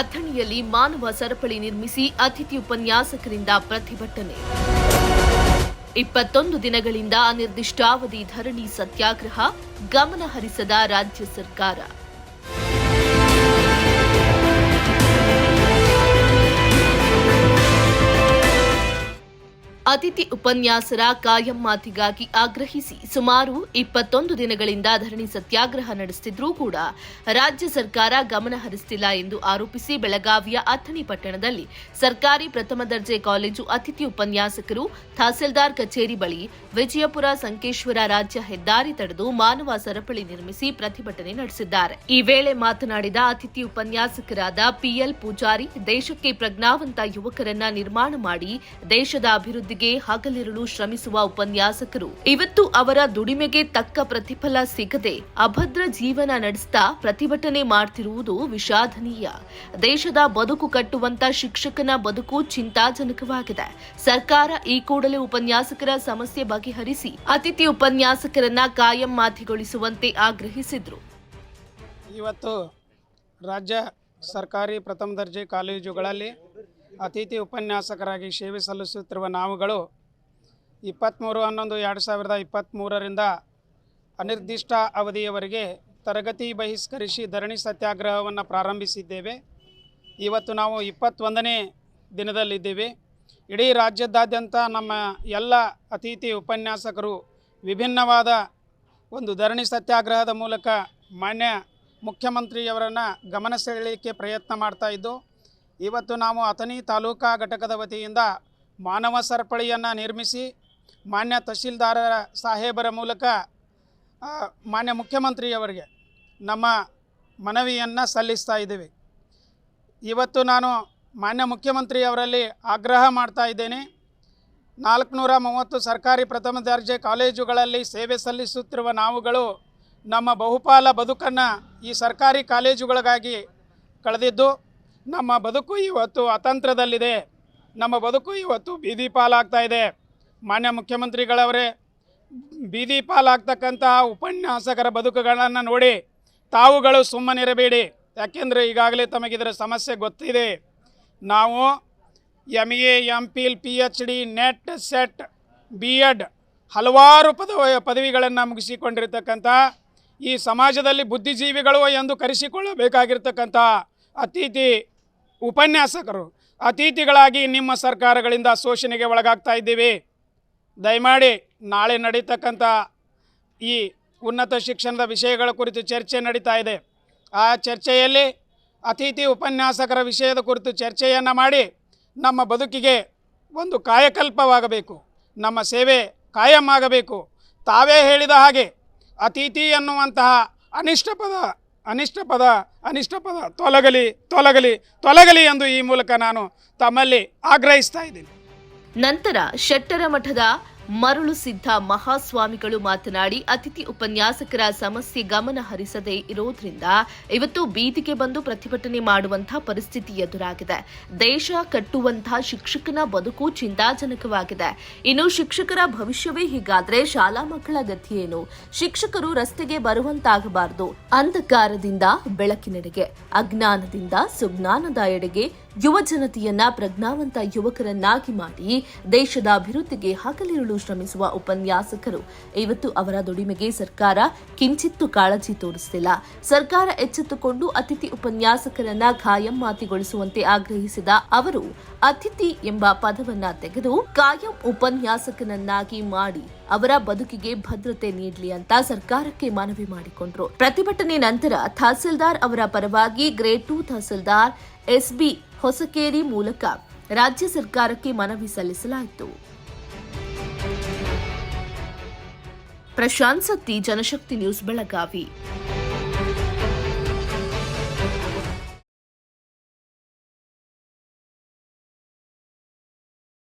ಅಥಣಿಯಲ್ಲಿ ಮಾನವ ಸರಪಳಿ ನಿರ್ಮಿಸಿ ಅತಿಥಿ ಉಪನ್ಯಾಸಕರಿಂದ ಪ್ರತಿಭಟನೆ. ಇಪ್ಪತ್ತೊಂದು ದಿನಗಳಿಂದ ಅನಿರ್ದಿಷ್ಟಾವಧಿ ಧರಣಿ ಸತ್ಯಾಗ್ರಹ ಗಮನ ಹರಿಸದ ರಾಜ್ಯ ಸರ್ಕಾರ. ಅತಿಥಿ ಉಪನ್ಯಾಸರ ಕಾಯಂ ಮಾತಿಗಾಗಿ ಆಗ್ರಹಿಸಿ ಸುಮಾರು ಇಪ್ಪತ್ತೊಂದು ದಿನಗಳಿಂದ ಧರಣಿ ಸತ್ಯಾಗ್ರಹ ನಡೆಸುತ್ತಿದ್ರೂ ಕೂಡ ರಾಜ್ಯ ಸರ್ಕಾರ ಗಮನ ಹರಿಸುತ್ತಿಲ್ಲ ಎಂದು ಆರೋಪಿಸಿ ಬೆಳಗಾವಿಯ ಅಥಣಿ ಪಟ್ಟಣದಲ್ಲಿ ಸರ್ಕಾರಿ ಪ್ರಥಮ ದರ್ಜೆ ಕಾಲೇಜು ಅತಿಥಿ ಉಪನ್ಯಾಸಕರು ತಹಸೀಲ್ದಾರ್ ಕಚೇರಿ ಬಳಿ ವಿಜಯಪುರ ಸಂಕೇಶ್ವರ ರಾಜ್ಯ ಹೆದ್ದಾರಿ ತಡೆದು ಮಾನವ ಸರಪಳಿ ನಿರ್ಮಿಸಿ ಪ್ರತಿಭಟನೆ ನಡೆಸಿದ್ದಾರೆ. ಈ ವೇಳೆ ಮಾತನಾಡಿದ ಅತಿಥಿ ಉಪನ್ಯಾಸಕರಾದ ಪಿಎಲ್ ಪೂಜಾರಿ, ದೇಶಕ್ಕೆ ಪ್ರಜ್ಞಾವಂತ ಯುವಕರನ್ನ ನಿರ್ಮಾಣ ಮಾಡಿ ದೇಶದ ಅಭಿವೃದ್ಧಿಗೆ ಹಗಲಿರುಳು ಶ್ರಮಿಸುವ ಉಪನ್ಯಾಸಕರು. ಇವತ್ತು ಅವರ ದುಡಿಮೆಗೆ ತಕ್ಕ ಪ್ರತಿಫಲ ಸಿಗದೆ ಅಭದ್ರ ಜೀವನ ನಡೆಸ್ತಾ ಪ್ರತಿಭಟನೆ ಮಾಡ್ತಿರುವುದು ವಿಷಾದನೀಯ. ದೇಶದ ಬದುಕು ಕಟ್ಟುವಂತ ಶಿಕ್ಷಕನ ಬದುಕು ಚಿಂತಾಜನಕವಾಗಿದೆ. ಸರ್ಕಾರ ಈ ಕೂಡಲೇ ಉಪನ್ಯಾಸಕರ ಸಮಸ್ಯೆ ಬಗೆಹರಿಸಿ ಅತಿಥಿ ಉಪನ್ಯಾಸಕರನ್ನ ಕಾಯಂ ಮಾತಿಗೊಳಿಸುವಂತೆ ಆಗ್ರಹಿಸಿದ್ರು. ಇವತ್ತು ರಾಜ್ಯ ಸರ್ಕಾರಿ ಪ್ರಥಮ ದರ್ಜೆ ಕಾಲೇಜುಗಳಲ್ಲಿ ಅತಿಥಿ ಉಪನ್ಯಾಸಕರಾಗಿ ಸೇವೆ ಸಲ್ಲಿಸುತ್ತಿರುವ ನಾವುಗಳು ಇಪ್ಪತ್ತ್ಮೂರು, ಹನ್ನೊಂದು, ಎರಡು ಸಾವಿರದ ಇಪ್ಪತ್ತ್ಮೂರರಿಂದ ಅನಿರ್ದಿಷ್ಟ ಅವಧಿಯವರೆಗೆ ತರಗತಿ ಬಹಿಷ್ಕರಿಸಿ ಧರಣಿ ಸತ್ಯಾಗ್ರಹವನ್ನು ಪ್ರಾರಂಭಿಸಿದ್ದೇವೆ. ಇವತ್ತು ನಾವು ಇಪ್ಪತ್ತೊಂದನೇ ದಿನದಲ್ಲಿದ್ದೇವೆ. ಇಡೀ ರಾಜ್ಯದಾದ್ಯಂತ ನಮ್ಮ ಎಲ್ಲ ಅತಿಥಿ ಉಪನ್ಯಾಸಕರು ವಿಭಿನ್ನವಾದ ಒಂದು ಧರಣಿ ಸತ್ಯಾಗ್ರಹದ ಮೂಲಕ ಮಾನ್ಯ ಮುಖ್ಯಮಂತ್ರಿಯವರನ್ನು ಗಮನ ಸೆಳೆಯಲಿಕ್ಕೆ ಪ್ರಯತ್ನ ಮಾಡ್ತಾ ಇದ್ದು ಇವತ್ತು ನಾವು ಅಥಣಿ ತಾಲೂಕಾ ಘಟಕದ ವತಿಯಿಂದ ಮಾನವ ಸರಪಳಿಯನ್ನು ನಿರ್ಮಿಸಿ ಮಾನ್ಯ ತಹಶೀಲ್ದಾರರ ಸಾಹೇಬರ ಮೂಲಕ ಮಾನ್ಯ ಮುಖ್ಯಮಂತ್ರಿಯವರಿಗೆ ನಮ್ಮ ಮನವಿಯನ್ನು ಸಲ್ಲಿಸ್ತಾ ಇದ್ದೀವಿ. ಇವತ್ತು ನಾನು ಮಾನ್ಯ ಮುಖ್ಯಮಂತ್ರಿಯವರಲ್ಲಿ ಆಗ್ರಹ ಮಾಡ್ತಾ ಇದ್ದೇನೆ. ನಾಲ್ಕುನೂರ ಮೂವತ್ತು ಸರ್ಕಾರಿ ಪ್ರಥಮ ದರ್ಜೆ ಕಾಲೇಜುಗಳಲ್ಲಿ ಸೇವೆ ಸಲ್ಲಿಸುತ್ತಿರುವ ನಾವುಗಳು ನಮ್ಮ ಬಹುಪಾಲ ಬದುಕನ್ನು ಈ ಸರ್ಕಾರಿ ಕಾಲೇಜುಗಳಿಗಾಗಿ ಕಳೆದಿದ್ದು ನಮ್ಮ ಬದುಕು ಇವತ್ತು ಅತಂತ್ರದಲ್ಲಿದೆ. ನಮ್ಮ ಬದುಕು ಇವತ್ತು ಬೀದಿ ಪಾಲಾಗ್ತಾ ಇದೆ. ಮಾನ್ಯ ಮುಖ್ಯಮಂತ್ರಿಗಳವರೇ, ಬೀದಿ ಪಾಲಾಗ್ತಕ್ಕಂತಹ ಉಪನ್ಯಾಸಕರ ಬದುಕುಗಳನ್ನು ನೋಡಿ ತಾವುಗಳು ಸುಮ್ಮನಿರಬೇಡಿ. ಯಾಕೆಂದರೆ ಈಗಾಗಲೇ ತಮಗಿದರ ಸಮಸ್ಯೆ ಗೊತ್ತಿದೆ. ನಾವು M A M Phil P H D NET SET B Ed ಹಲವಾರು ಪದವ ಪದವಿಗಳನ್ನು ಮುಗಿಸಿಕೊಂಡಿರ್ತಕ್ಕಂಥ ಈ ಸಮಾಜದಲ್ಲಿ ಬುದ್ಧಿಜೀವಿಗಳು ಎಂದು ಕರೆಸಿಕೊಳ್ಳಬೇಕಾಗಿರ್ತಕ್ಕಂಥ ಅತಿಥಿ ಉಪನ್ಯಾಸಕರು, ಅತಿಥಿಗಳಾಗಿ ನಿಮ್ಮ ಸರ್ಕಾರಗಳಿಂದ ಶೋಷಣೆಗೆ ಒಳಗಾಗ್ತಾ ಇದ್ದೀವಿ. ದಯಮಾಡಿ ನಾಳೆ ನಡೀತಕ್ಕಂಥ ಈ ಉನ್ನತ ಶಿಕ್ಷಣದ ವಿಷಯಗಳ ಕುರಿತು ಚರ್ಚೆ ನಡೀತಾ ಇದೆ. ಆ ಚರ್ಚೆಯಲ್ಲಿ ಅತಿಥಿ ಉಪನ್ಯಾಸಕರ ವಿಷಯದ ಕುರಿತು ಚರ್ಚೆಯನ್ನು ಮಾಡಿ ನಮ್ಮ ಬದುಕಿಗೆ ಒಂದು ಕಾಯಕಲ್ಪವಾಗಬೇಕು. ನಮ್ಮ ಸೇವೆ ಕಾಯಂ ಆಗಬೇಕು. ತಾವೇ ಹೇಳಿದ ಹಾಗೆ ಅತಿಥಿ ಎನ್ನುವಂತಹ ಅನಿಷ್ಟ ಪದ ಅನಿಷ್ಟ ಪದ ಅನಿಷ್ಟ ಪದ. ತೊಲಗಲಿ ತೊಲಗಲಿ ತೊಲಗಲಿ ಎಂದು ಈ ಮೂಲಕ ನಾನು ತಮ್ಮಲ್ಲಿ ಆಗ್ರಹಿಸ್ತಾ ಇದ್ದೀನಿ. ನಂತರ ಶೆಟ್ಟರ ಮಠದ ಮರುಳು ಸಿದ್ಧ ಮಹಾಸ್ವಾಮಿಗಳು ಮಾತನಾಡಿ ಅತಿಥಿ ಉಪನ್ಯಾಸಕರ ಸಮಸ್ಯೆ ಗಮನ ಹರಿಸದೇ ಇರೋದ್ರಿಂದ ಇವತ್ತು ಬೀದಿಗೆ ಬಂದು ಪ್ರತಿಭಟನೆ ಮಾಡುವಂತಹ ಪರಿಸ್ಥಿತಿ ಎದುರಾಗಿದೆ. ದೇಶ ಕಟ್ಟುವಂತಹ ಶಿಕ್ಷಕನ ಬದುಕು ಚಿಂತಾಜನಕವಾಗಿದೆ. ಇನ್ನು ಶಿಕ್ಷಕರ ಭವಿಷ್ಯವೇ ಹೀಗಾದ್ರೆ ಶಾಲಾ ಮಕ್ಕಳ ಗತಿಯೇನು? ಶಿಕ್ಷಕರು ರಸ್ತೆಗೆ ಬರುವಂತಾಗಬಾರದು. ಅಂಧಕಾರದಿಂದ ಬೆಳಕಿನೆಡೆಗೆ, ಅಜ್ಞಾನದಿಂದ ಸುಜ್ಞಾನದ ಎಡೆಗೆ ಯುವ ಜನತೆಯನ್ನ ಪ್ರಜ್ಞಾವಂತ ಯುವಕರನ್ನಾಗಿ ಮಾಡಿ ದೇಶದ ಅಭಿವೃದ್ಧಿಗೆ ಹಗಲಿರುಳು ಶ್ರಮಿಸುವ ಉಪನ್ಯಾಸಕರು. ಇವತ್ತು ಅವರ ದುಡಿಮೆಗೆ ಸರ್ಕಾರ ಕಿಂಚಿತ್ತು ಕಾಳಜಿ ತೋರಿಸುತ್ತಿಲ್ಲ ಸರ್ಕಾರ ಎಚ್ಚೆತ್ತುಕೊಂಡು ಅತಿಥಿ ಉಪನ್ಯಾಸಕರನ್ನ ಖಾಯಂ ಮಾತಿಗೊಳಿಸುವಂತೆ ಆಗ್ರಹಿಸಿದ ಅವರು, ಅತಿಥಿ ಎಂಬ ಪದವನ್ನ ತೆಗೆದು ಕಾಯಂ ಉಪನ್ಯಾಸಕನನ್ನಾಗಿ ಮಾಡಿ ಅವರ ಬದುಕಿಗೆ ಭದ್ರತೆ ನೀಡಲಿ ಅಂತ ಸರ್ಕಾರಕ್ಕೆ ಮನವಿ ಮಾಡಿಕೊಂಡ್ರು. ಪ್ರತಿಭಟನೆ ನಂತರ ತಹಸೀಲ್ದಾರ್ ಅವರ ಪರವಾಗಿ grade two tahsildar S B Hosakeri ಮೂಲಕ ರಾಜ್ಯ ಸರ್ಕಾರಕ್ಕೆ ಮನವಿ ಸಲ್ಲಿಸಲಾಯಿತು. ಪ್ರಶಾಂತ್ ಸತ್ತಿ ಜನಶಕ್ತಿ ನ್ಯೂಸ್ ಬೆಳಗಾವಿ.